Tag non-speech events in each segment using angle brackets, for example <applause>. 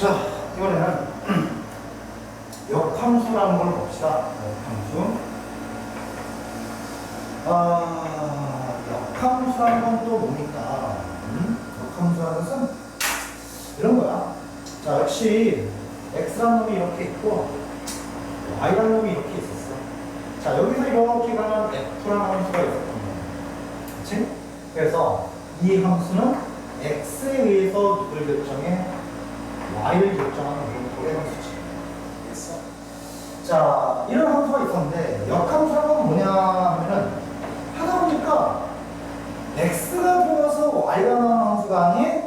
자, 이번에는 <clears throat> 역함수라는 걸 봅시다. 역함수. 아, 역함수라는 건 또 뭡니까? 음? 역함수라는 것은 이런 거야. 자, 역시 x라는 놈이 이렇게 있고 y라는 놈이 이렇게 있었어. 자, 여기서 이렇게 가면 f라는 함수가 있었던 거야. 그치? 그래서 이 함수는 x에 의해서 누굴 결정해? Y를 결정하는 도래 함수지. 됐어? 자, 이런 함수가 있었는데 역함수라는 건 뭐냐 하면은 하다 보니까 x가 들어가서 y가 나오는 함수가 아닌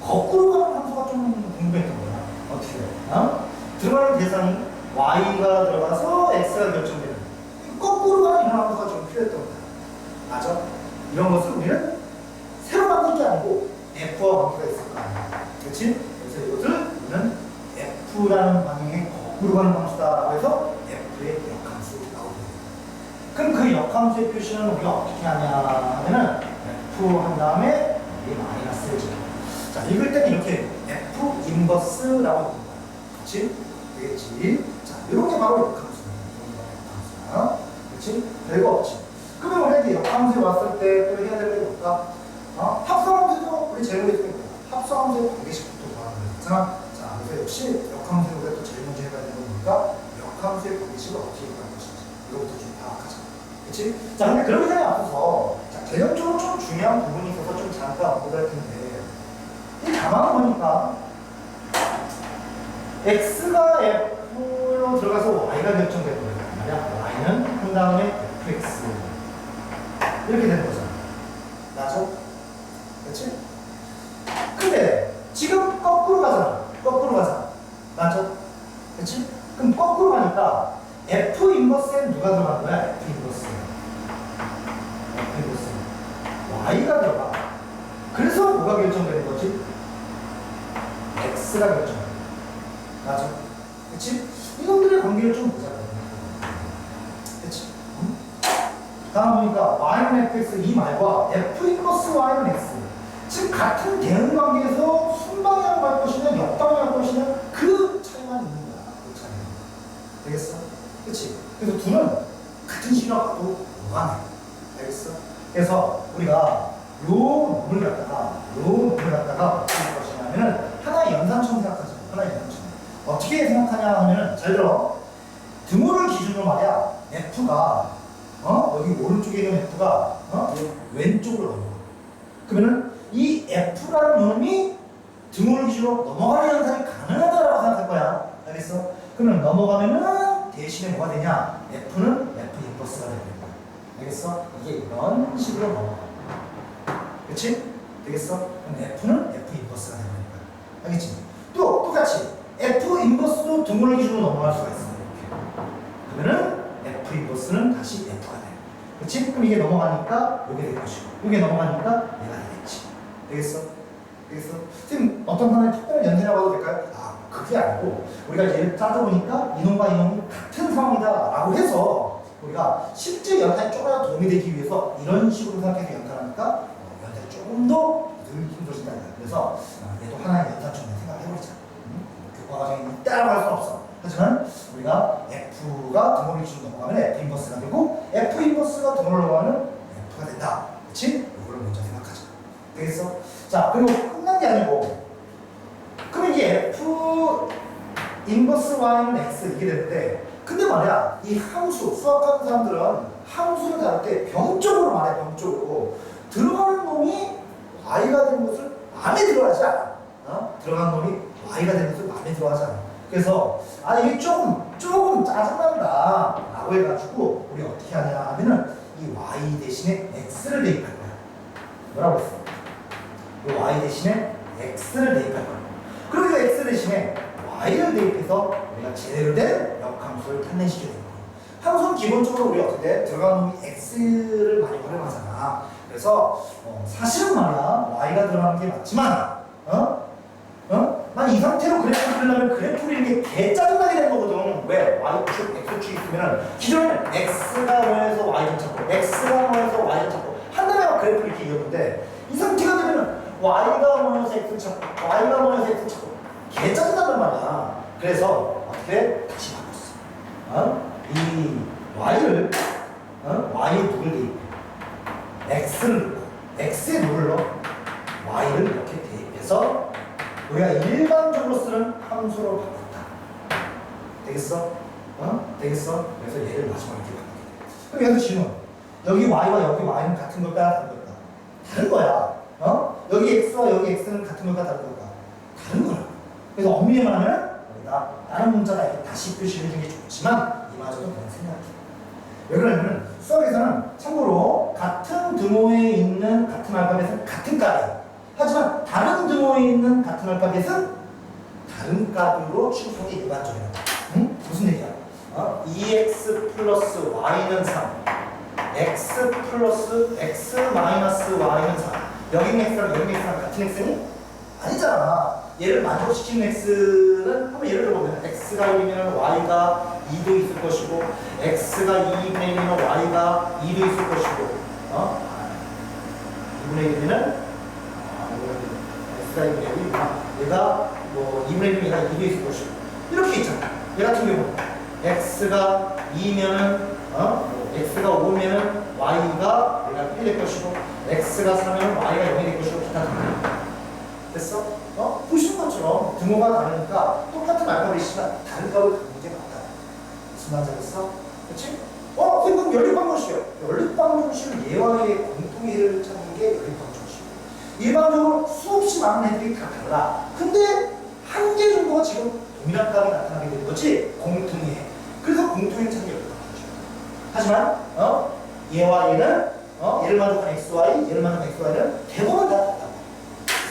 거꾸로 가는 함수가 좀 궁금했던 거야. 어떻게 해? 어? 들어가는 대상이 y가 들어가서 x가 결정되는 거꾸로 가는 이런 함수가 좀 필요했던 거야. 맞아? 이런 것을 우리는 새로 만든 게 아니고 F와 관계가 있을 거 아니야. 그렇지? 그래서 이것을 우리는 F라는 방향에 거꾸로 가는 함수다라고 해서 F의 역함수라고 해요. 그럼 그 역함수의 표시는 우리가 어떻게 하냐 하면은 F 한 다음에 이 마이너스를 줘. 자, 읽을 때는 이렇게 F 인버스라고 거야. 그렇지? 되겠지? 자, 이런 게 바로 거 역함수야. 그렇지? 별거 없지. 그러면 우리가 역함수에 왔을 때 또 해야 될 게 뭘까? 어? 합성함수도 우리 먼저 했고 합성함수의 관계식부터 구하는 거잖아. 자, 그래서 역시 역함수에 우리가 또 제일 먼저 뭘까? 역함수의 관계식을 어떻게 구할 것인지 이거부터 좀 파악하자. 그렇지? 자, 근데 그러기 전에 앞서서 자, 개념적으로 좀 중요한 부분이 있어서 좀 잠깐 보도록 할 텐데 이 가만 보니까 x가 f로 들어가서 y가 결정되는 거란 말이야. y는 한 다음에 fx 이렇게 되는 거잖아. 맞아? 그렇지? 근데 지금 거꾸로 가잖아. 거꾸로 가잖아. 맞아? 그럼 거꾸로 가니까 f 인버스에 누가 들어간 거야? f 인버스. f 인버스. y가 들어가. 그래서 뭐가 결정되는 거지? x가 결정돼. 맞아? 그렇지? 이놈들의 관계를 좀 보자. 그렇지? 응? 다음 보니까 y는 fx 이 말과 f 인버스 y는 x 지금 같은 대응 관계에서 순방향으로 갈 것이냐 역방향으로 갈 것이냐 그 차이만 있는 거야 되겠어? 그치? 그래서 둘은 같은 가도 무관해 알겠어? 그래서 우리가 요 문을 갖다가 요 문을 갖다가 어떻게 할 것이냐면은 하나의 연산처럼 생각하자 하나의 연산처럼 어떻게 생각하냐 하면은 잘 들어 등호를 기준으로 말이야 f가 어? 여기 오른쪽에 있는 F가 어? 왼쪽으로 넘어가. 그러면은 이 F라는 놈이 등호를 기준으로 넘어가는 현상이 가능하다라고 생각할 거야. 알겠어? 그러면 넘어가면은 대신에 뭐가 되냐? F는 F 인버스가 되는 거야. 알겠어? 이게 이런 식으로 넘어가. 그렇지? 되겠어? 그럼 F는 F 인버스가 되는 거야. 알겠지? 또 똑같이 F 인버스도 등호를 기준으로 넘어갈 수가 있어. 이렇게. 그러면은 F 인버스는 다시 F가 돼. 그렇지? 그럼 이게 넘어가니까 이게 될 것이고, 이게 넘어가니까 얘가 되겠지. 되겠어? 되겠어? 지금 어떤 하나의 특별한 연세라고 해도 될까요? 아, 그게 아니고 우리가 얘를 따져보니까 이놈과 이놈이 같은 상황이다라고 해서 우리가 실제 연산에 조금이라도 도움이 되기 위해서 이런 식으로 생각해서 연산하니까 어, 연산이 조금 더 늘 힘들어진다. 그래서 어, 얘도 하나의 연산처럼 생각해보자. 음? 교과 과정에 있다라고 할 수는 없어. 하지만 우리가 F가 등호를 기준으로 넘어가면 F 인버스가 되고 F 인버스가 등호를 넘어가면 F가 된다. 그렇지? 이거를 먼저 생각하자. 되겠어? 자, 그리고 끝난 게 아니고 그럼 이게 F 인버스 Y는 X 이게 되는데 근데 말이야 이 함수 수학하는 사람들은 함수를 다룰 때 병적으로 말해 병적으로. 들어가는 놈이 Y가 되는 것을 마음에 들어하지 않아. 어? 들어가는 놈이 Y가 되는 것을 마음에 들어하지 않아. 그래서 아 이게 조금 조금 짜증난다 라고 해가지고 우리 어떻게 하냐 하면은 이 Y 대신에 X를 대입할 거야. 뭐라고 했어? 이 Y 대신에 X를 대입할 거야 그리고 이 X 대신에 Y를 대입해서 우리가 제대로 된 역함수를 탄생시켜야 되는 거야 함수는 기본적으로 우리 어떻게 돼? 들어가는 놈이 X를 많이 활용하잖아 그래서 어, 사실은 말이야 Y가 들어가는 게 맞지만 어? 어? 난 이 상태로 그래프를 그리려면 그래프 그리는 게 개 짜증나게 되는 거거든. 왜? Y축, X축 있으면 기존에는 X가 뭐해서 Y를 찾고 X가 뭐해서 Y를 찾고 한 다음에 막 그래프를 이렇게 이었는데 Y가 뭐해서 X를 찾고 Y가 뭐해서 X를 찾고 개 짜증나단 말이야. 그래서 어떻게 다시 바꿨어. 어? 이 y를 어? y 누굴 x를 x에 넣어? y를 이렇게 대입해서 우리가 일반적으로 쓰는 함수로 바꿨다. 되겠어? 어? 되겠어? 그래서 얘를 마지막에 이렇게 바꾸게 돼. 그럼 여기서 질문. 여기 y와 여기 y는 같은 걸까 다른 걸까? 다른 거야. 어? 여기 x와 여기 x는 같은 걸까 다른 걸까? 다른 거야. 그래서 엄밀히 말하면 여기다 다른 문자가 이렇게 다시 표시를 해주는 게 좋지만 이마저도 그냥 생각해. 왜 그러냐면 수학에서는 참고로 같은 등호에 있는 같은 알파벳은 같은 값이에요. 하지만 다른 등호에 있는 같은 알파벳은 다른 값으로 게 일반적이라고. 응? 무슨 얘기야? 어? 2x 플러스 y는 3. x 플러스 x 마이너스 y는 3. 여기 x랑 여기 x랑 같은 x니? 아니잖아. 얘를 만족시키는 x는 한번 예를 들어보면 x가 1이면 y가 2도 있을 것이고 x가 2분의 1이면 y가 2도 있을 것이고 어? 2분의 1이면 아, x가 2분의 1이구나. 얘가 뭐 2분의 1이면 얘가 2도 있을 것이고 이렇게 있잖아. 얘 같은 경우는 x가 2면은 어? 뭐 x가 5면은 y가 얘가 1이 될 것이고 x가 3면은 y가 0이 될 것이고 기타 등등. 됐어? 어? 보시는 것처럼 등호가 다르니까 똑같은 알파벳이지만 다른 값을 갖는 게 맞다. 무슨 말인지 알겠어? 그렇지? 어? 그럼 연립방정식이요. 연립방정식은 얘와 얘의 공통의를 찾는 게 연립방정식이에요. 일반적으로 수없이 많은 애들이 다 달라. 근데 한 개 정도가 지금 동일한 값이 나타나게 되는 거지 공통의. 그래서 공통의 찾는 게 연립방정식이에요. 하지만 어? 얘와 얘는 어? 얘를 만족한 xy, 얘를 만족한 xy는 대부분 다 같다.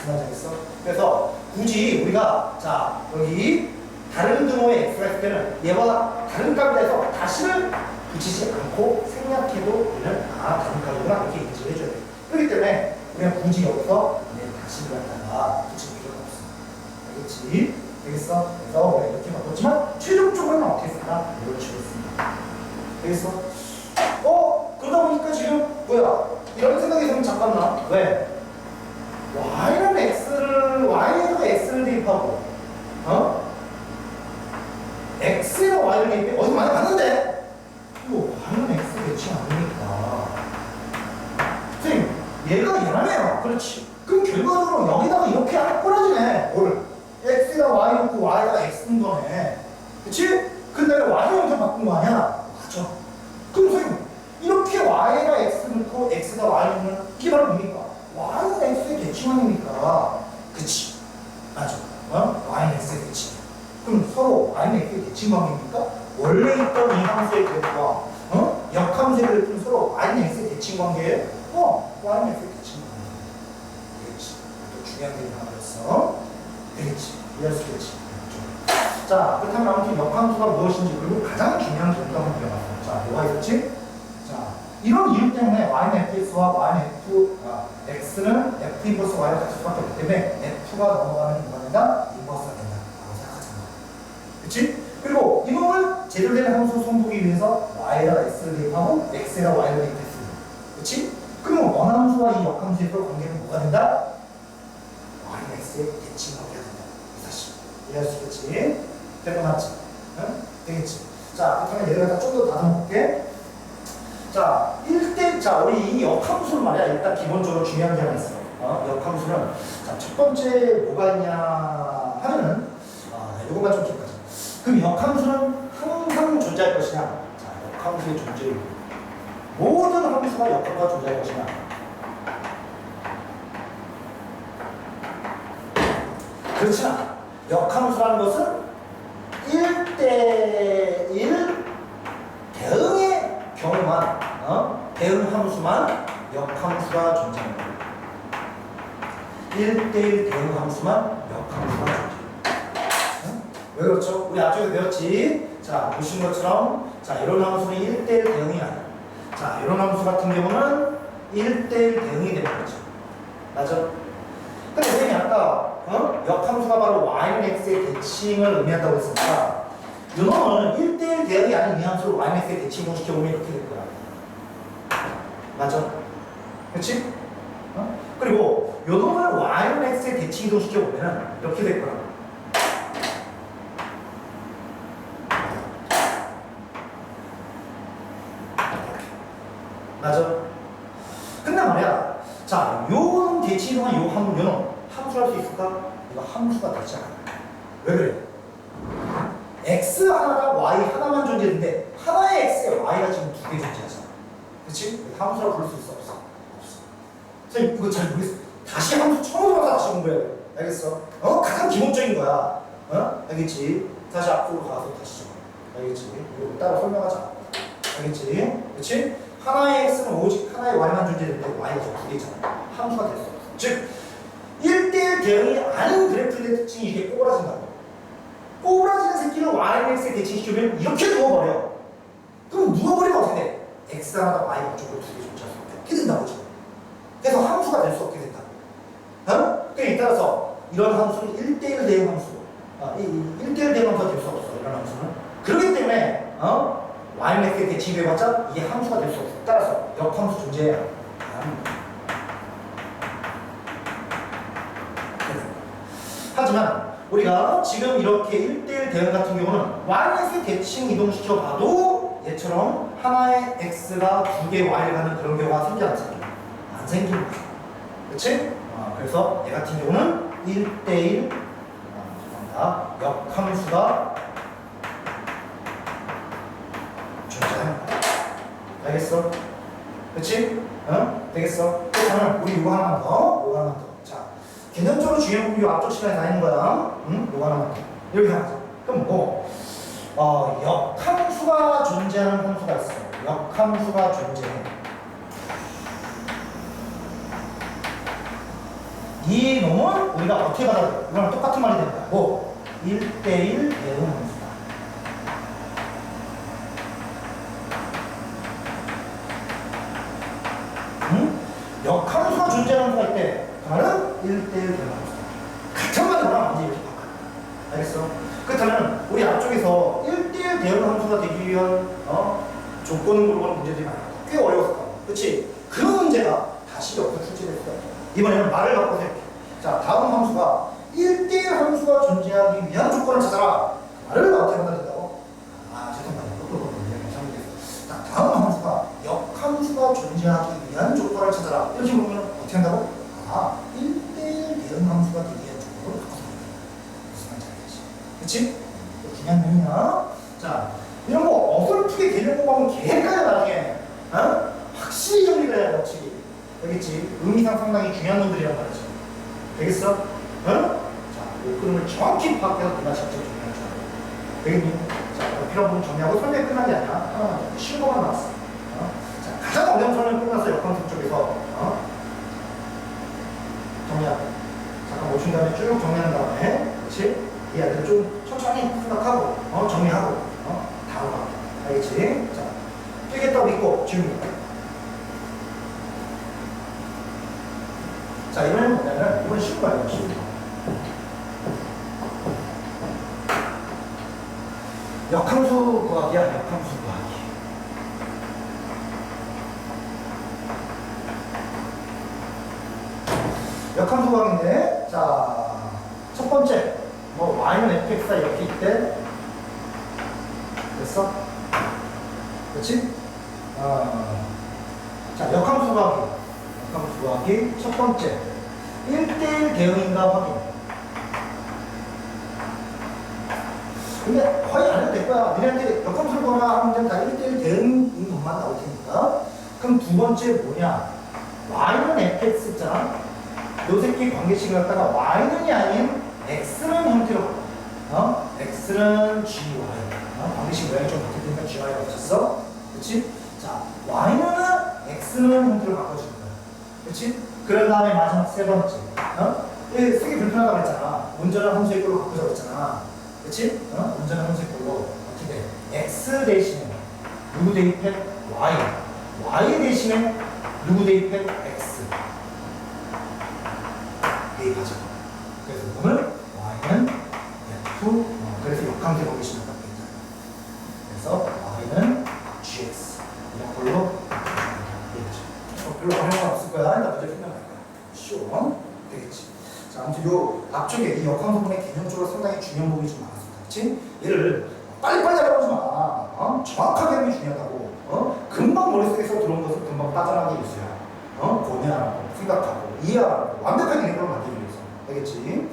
맞아겠어? 그래서 굳이 우리가 자 여기 다른 등호의 x가 있을 때는 얘와 다른 값이라 해서 다시를 붙이지 않고 생략해도 우리는 아 다른 값이구나 이렇게 인지를 해줘야 돼. 그렇기 때문에 우리가 굳이 여기서 내 다시를 갖다가 붙일 필요가 없어. 알겠지? 되겠어? 그래서 우리가 이렇게 바꿨지만 최종적으로는 어떻게? 이런 식으로 씁니다. 되겠어? 어? 그러다 보니까 지금 뭐야? 이런 생각이 들면 잠깐만 왜? y는 x를 y에다가 x를 대입하고 어? x에다 y를 대입해 어디 많이 봤는데 이거 y는 x 대칭 아닙니까? 선생님 얘가 얘라네요 그렇지 그럼 결과적으로 여기다가 이렇게 하나 꼬라지네 뭘 x에다 y 놓고 y가 x인 거네 그치? 근데 먼저 바꾼 거 아니야? 맞아 그럼 선생님 이렇게 y가 x 넣고 x가 y 넣으면 이게 바로 뭡니까? y는 x의 대칭원이니까 그치 맞아 어? y는 x의 대칭 그럼 서로 y는 x의 대칭 관계입니까? 원래 있던 이 함수의 그래프와 어? 역함수의 그래프는 서로 y는 x의 대칭 관계예요? 어 y는 x의 대칭 관계 되겠지 또 중요한 게 있어 되겠지 이해할 수 있겠지 자 그렇다면 아무튼 역함수가 무엇인지 그리고 가장 중요한 점도 한번 배워봤어 자 뭐가 있었지? 자 이런 이유 때문에 y는 fx와 y는 f, 인버스 y를 같을 수밖에 없기 때문에 f가 넘어가는 인간이다 인버스가 된다 라고 생각하잖아 그치? 그리고 이놈을 제대로 된 함수 손보기 위해서 y에다가 x를 대입하고 x에다 y를 대입했습니다 그치? 그러면 원함수와 이 역함수의 관계는 뭐가 된다? y는 x의 대칭 관계가 된다 이 사실 이해할 수 있겠지? 될거 맞지? 응? 되겠지? 자 그렇다면 얘를 갖다 좀더 다듬어볼게 자, 1대, 자, 우리 이 역함수는 말이야. 일단 기본적으로 중요한 게 하나 있어. 어? 역함수는, 자, 첫 번째 뭐가 있냐 하면은, 아, 이것만 좀 기억하자. 그럼 역함수는 항상 존재할 것이냐? 자, 역함수의 존재. 모든 함수가 역함수가 존재할 것이냐? 그렇지 않아. 역함수라는 것은 1대1 대응의 경우만 어? 대응 함수만 역함수가 존재합니다. 1대1 대응 함수만 역함수가 존재합니다. 어? 왜 그렇죠? 우리 앞쪽에 배웠지? 자, 보신 것처럼 자, 이런 함수는 1대1 대응이 아니야. 자, 이런 함수 같은 경우는 1대1 대응이 되는 거죠. 맞아? 근데 선생님이 아까 어? 역함수가 바로 y는 x의 대칭을 의미한다고 했으니까 이놈은 1대1 대응이 아닌 이 함수를 y는 x의 대칭으로 시켜보면 이렇게 될 거야. 맞아. 그치? 어? 그리고 요동을 Y로 X에 대칭 이동시켜보면 이렇게 될 거야. 맞아. 근데 말이야. 자, 요동 대칭 이동한 요 함, 요놈 함수 할 수 있을까? 이거 함수가 되지 않아. 왜 그래? X 하나가 Y 하나만 존재했는데 하나의 X에 Y가 지금 두 개 존재하잖아. 그치? 함수라 부를 수 있어 없어? 선생님 이거 잘 모르겠어. 다시 함수 처음으로 가서 다시 공부해야 돼. 알겠어? 어? 가장 기본적인 거야. 어? 알겠지? 다시 앞으로 가서 다시 좀. 알겠지? 이거 따라 설명하자. 알겠지? 그렇지? 하나의 x는 오직 하나의 y만 존재했는데 y가 두 개잖아. 함수가 없어. 즉 1대1 대응이 아닌 그래프의 특징이 이게 꼬부라진다고. 꼬부라지는 새끼를 yx에 대칭시키면 이렇게 누워버려. 그럼 누워버리면 어떻게 돼? X 하나 y가 쪽으로 두개 존재할 수 없게 된다고 지금. 그래서 함수가 될 수 없게 된다. 어? 그러니까 따라서 이런 함수는 1대1 대응 함수. 이 1대1 대응 함수가 될 수 없어. 이런 함수는. 그렇기 때문에 어? yx에 대칭해봤자 이게 함수가 될 수 없어. 따라서 역함수 존재해야 합니다. 하지만 우리가 지금 이렇게 1대1 대응 같은 경우는 yx에 대칭 이동시켜 봐도 얘처럼 하나의 x가 두개 y를 가는 그런 경우가 생기 안 생겨? 안 생기는 거죠. 그치? 어, 그래서 얘 같은 경우는 1대1 어. 역함수가 존재합니다. 알겠어? 그치? 어? 되겠어? 그러면 우리 이거 하나만 더, 이거 하나만 더. 자, 개념적으로 중요한 부분 이 앞쪽 시간에 다니는 거야. 응? 이거 하나만 더. 여기 하나. 그럼 뭐? 어, 역함수가 존재하는 함수가 있어. 역함수가 존재해. 이 놈은 우리가 어떻게 받아들여? 이거랑 똑같은 말이 된다. 뭐? 1대1 대응 함수다. 응? 역함수가 존재하는 수가 있대. 그러면 1대1 대응 함수다. 같은 말이랑 완전히 이렇게 바꿔. 알겠어? 그렇다면 우리 앞쪽에서 1대1 대응 함수가 되기 위한 어? 조건을 물어보는 문제들이 많아. 꽤 어려웠을 거야. 그렇지? 그 문제가 다시 여기서 출제될 수가 있어. 이번에는 말을 이렇게. 자, 다음 함수가 1대1 함수가 존재하기 위한 조건을 찾아라. 말을 어떻게 받아들인다고? 아, 죄송합니다. 자, 다음 함수가 역함수가 존재하기 위한 조건을 찾아라. 이렇게 보면 어떻게 한다고? 아, 1대1 대응 함수가 되기 위한 조건을 바꿔서 무슨 말인지 알겠지? 그치? 중요한 내용이야. 자, 이런 거 어설프게 개념 공부하면 개헷갈려 나중에. 어? 확실히 정리를 해야 돼, 확실히. 알겠지? 의미상 상당히 중요한 놈들이란 말이지. 되겠어? 어? 자, 이 그림을 정확히 파악해서 네가 진짜 중요한 줄 알아. 되겠니? 자, 필요한 부분 정리하고 설명이 끝난 게 아니야. 하나만 더. 쉬운 것만 나왔어. 어? 자, 가장 어려운 설명 끝났어, 역함수 쪽에서. 어? 정리하고. 잠깐 멈춘 다음에 쭉 정리한 다음에, 그렇지? 이 아이들 좀 천천히 생각하고, 어? 정리하고, 어? 다음 가. 알겠지? 자, 뛰겠다고 믿고 질문. 자, 이번에는 뭐냐면, 이번 쉬운 거예요, 쉬운 거. 역함수 구하기야, 역함수 구하기. 역함수 구하기인데, 자, 첫 번째, 뭐, y는 fx가 이렇게 있대. 됐어? 그렇지? 어, 자, 역함수 구하기. 구하기. 첫 번째, 1대1 대응인가 확인. 근데 거의 안 해도 될 거야. 니네한테 역함수를 거나 하면 다 1대1 대응인 것만 나올 테니까. 그럼 두 번째 뭐냐? y는 fx 있잖아. 요 새끼 관계식을 갖다가 y는이 아닌 x는 형태로 바꿔. 어? x는 gy. 어? 관계식 모양이 좀 바뀌니까 gy가 없었어. 그치? 자, y는 x는 형태로 바꿔주는 거야. 그치? 그런 다음에 마지막 세 번째. 어? 이 쓰기 불편하다고 했잖아. 운전을 함수의 꼴로 바꾸자고 했잖아. 그치? 어? 운전을 함수의 꼴로 어떻게 돼? x 대신에 누구 대입해? y. y 대신에 누구 대입해? x. 대입하자. 그래서 오늘 y는 f. 어, 그래서 역함수 보시면 딱 되잖아. 그래서 y는 gx. 이런 걸로 되겠죠. 어, 별로 없을 거야. 문제 생각날 거야. 쉬워. 되겠지. 자, 아무튼 요 앞쪽에 이 역함 부분의 개념적으로 상당히 중요한 부분이 좀 많았어. 그렇지? 얘를 빨리빨리 알아보지 마. 어? 정확하게 하는 게 중요하다고. 어? 금방 머릿속에서 들어온 것을 금방 빠져나가게 있어야 어? 고뇌하고 생각하고 이해하고 완벽하게 이걸 만들기 위해서 알겠지?